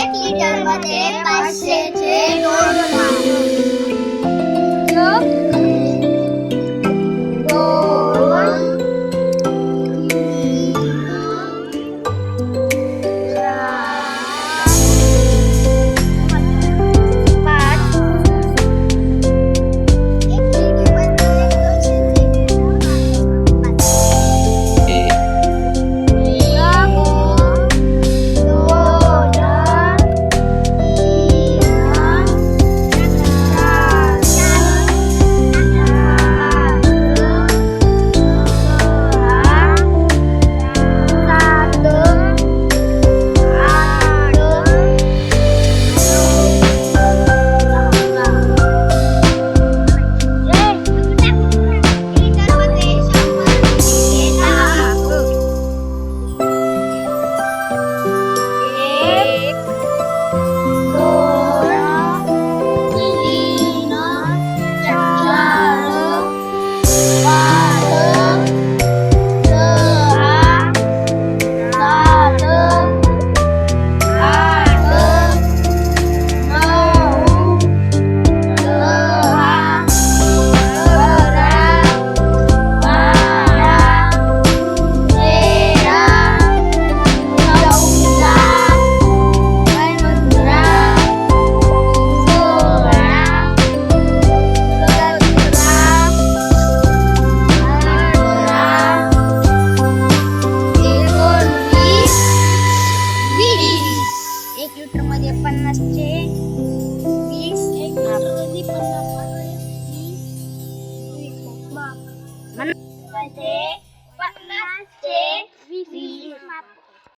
এক লিটার মধ্যে পাঁচশো birthday